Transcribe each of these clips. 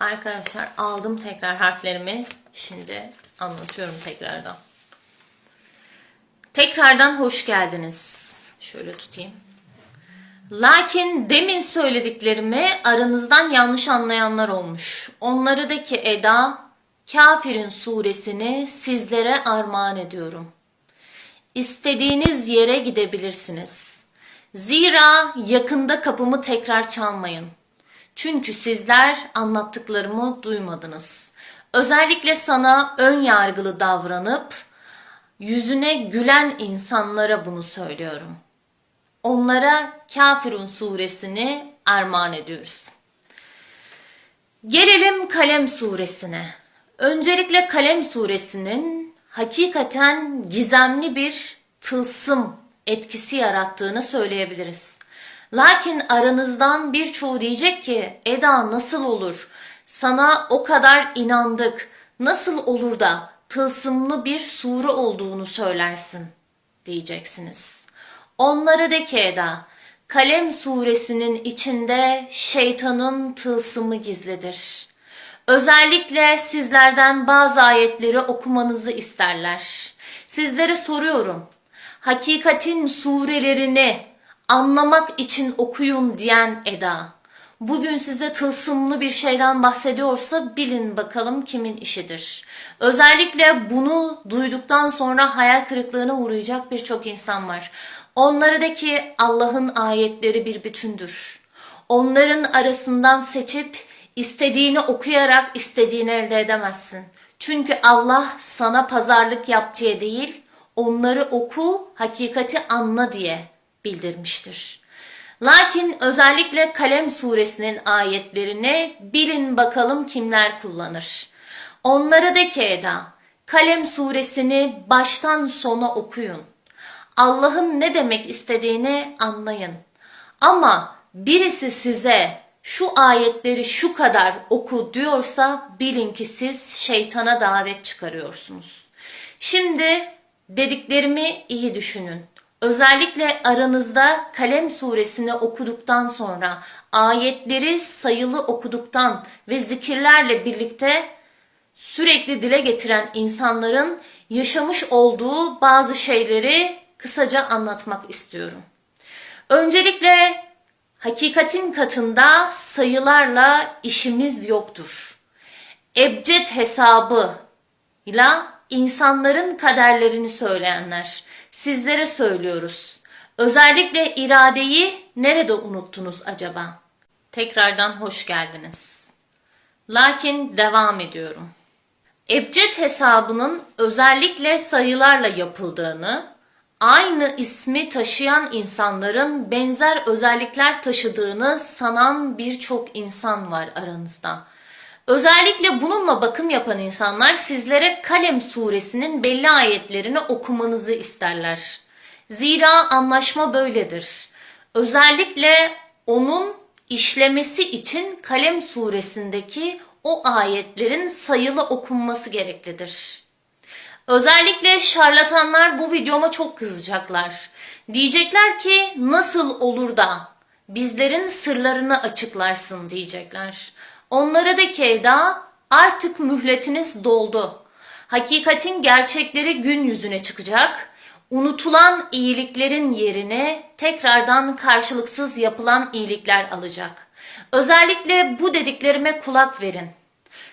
Arkadaşlar aldım tekrar harflerimi. Şimdi anlatıyorum tekrardan. Tekrardan hoş geldiniz. Şöyle tutayım. Lakin demin söylediklerimi aranızdan yanlış anlayanlar olmuş. Onları da ki Eda, Kafirin suresini sizlere armağan ediyorum. İstediğiniz yere gidebilirsiniz. Zira yakında kapımı tekrar çalmayın. Çünkü sizler anlattıklarımı duymadınız. Özellikle sana ön yargılı davranıp yüzüne gülen insanlara bunu söylüyorum. Onlara Kafirun suresini armağan ediyoruz. Gelelim Kalem suresine. Öncelikle Kalem suresinin hakikaten gizemli bir tılsım etkisi yarattığını söyleyebiliriz. Lakin aranızdan birçoğu diyecek ki Eda nasıl olur? Sana o kadar inandık. Nasıl olur da tılsımlı bir sure olduğunu söylersin diyeceksiniz. Onlara de ki Eda, Kalem suresinin içinde şeytanın tılsımı gizlidir. Özellikle sizlerden bazı ayetleri okumanızı isterler. Sizlere soruyorum. Hakikatin surelerini anlamak için okuyun diyen Eda. Bugün size tılsımlı bir şeyden bahsediyorsa bilin bakalım kimin işidir. Özellikle bunu duyduktan sonra hayal kırıklığına uğrayacak birçok insan var. Onlara de ki Allah'ın ayetleri bir bütündür. Onların arasından seçip istediğini okuyarak istediğini elde edemezsin. Çünkü Allah sana pazarlık yap diye değil, onları oku, hakikati anla diye bildirmiştir. Lakin özellikle Kalem suresinin ayetlerini bilin bakalım kimler kullanır. Onlara de ki Eda, Kalem suresini baştan sona okuyun. Allah'ın ne demek istediğini anlayın. Ama birisi size şu ayetleri şu kadar oku diyorsa bilin ki siz şeytana davet çıkarıyorsunuz. Şimdi dediklerimi iyi düşünün. Özellikle aranızda Kalem suresini okuduktan sonra ayetleri sayılı okuduktan ve zikirlerle birlikte sürekli dile getiren insanların yaşamış olduğu bazı şeyleri kısaca anlatmak istiyorum. Öncelikle hakikatin katında sayılarla işimiz yoktur. Ebced hesabı ile insanların kaderlerini söyleyenler sizlere söylüyoruz. Özellikle iradeyi nerede unuttunuz acaba? Tekrardan hoş geldiniz. Lakin devam ediyorum. Ebced hesabının özellikle sayılarla yapıldığını, aynı ismi taşıyan insanların benzer özellikler taşıdığını sanan birçok insan var aranızda. Özellikle bununla bakım yapan insanlar sizlere Kalem suresinin belli ayetlerini okumanızı isterler. Zira anlaşma böyledir. Özellikle onun işlemesi için Kalem suresindeki o ayetlerin sayılı okunması gereklidir. Özellikle şarlatanlar bu videoma çok kızacaklar. Diyecekler ki nasıl olur da bizlerin sırlarını açıklarsın diyecekler. Onlara da ki Eda artık mühletiniz doldu. Hakikatin gerçekleri gün yüzüne çıkacak. Unutulan iyiliklerin yerine tekrardan karşılıksız yapılan iyilikler alacak. Özellikle bu dediklerime kulak verin.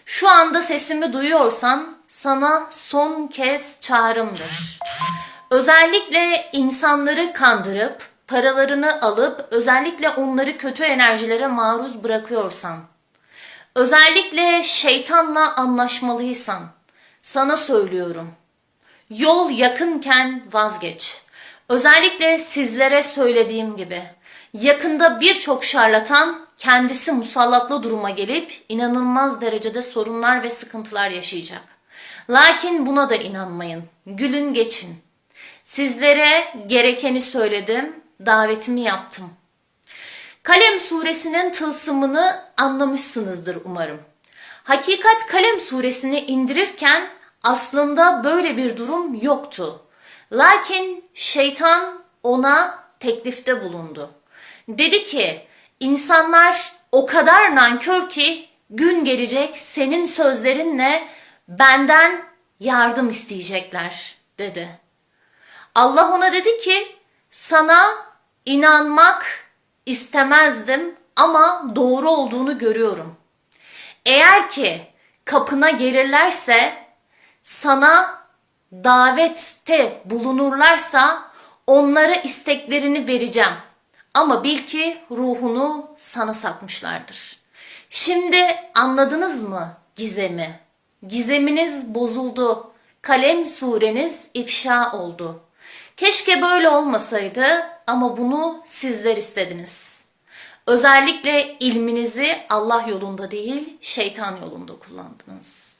Şu anda sesimi duyuyorsan sana son kez çağrımdır. Özellikle insanları kandırıp paralarını alıp özellikle onları kötü enerjilere maruz bırakıyorsan, özellikle şeytanla anlaşmalıysan sana söylüyorum. Yol yakınken vazgeç. Özellikle sizlere söylediğim gibi yakında birçok şarlatan kendisi musallatlı duruma gelip inanılmaz derecede sorunlar ve sıkıntılar yaşayacak. Lakin buna da inanmayın. Gülün geçin. Sizlere gerekeni söyledim, davetimi yaptım. Kalem suresinin tılsımını anlamışsınızdır umarım. Hakikat Kalem suresini indirirken aslında böyle bir durum yoktu. Lakin şeytan ona teklifte bulundu. Dedi ki insanlar o kadar nankör ki gün gelecek senin sözlerinle benden yardım isteyecekler dedi. Allah ona dedi ki sana inanmak istemezdim ama doğru olduğunu görüyorum. Eğer ki kapına gelirlerse sana davette bulunurlarsa onlara isteklerini vereceğim. Ama bil ki ruhunu sana satmışlardır. Şimdi anladınız mı gizemi? Gizeminiz bozuldu. Kalem sureniz ifşa oldu. Keşke böyle olmasaydı ama bunu sizler istediniz. Özellikle ilminizi Allah yolunda değil şeytan yolunda kullandınız.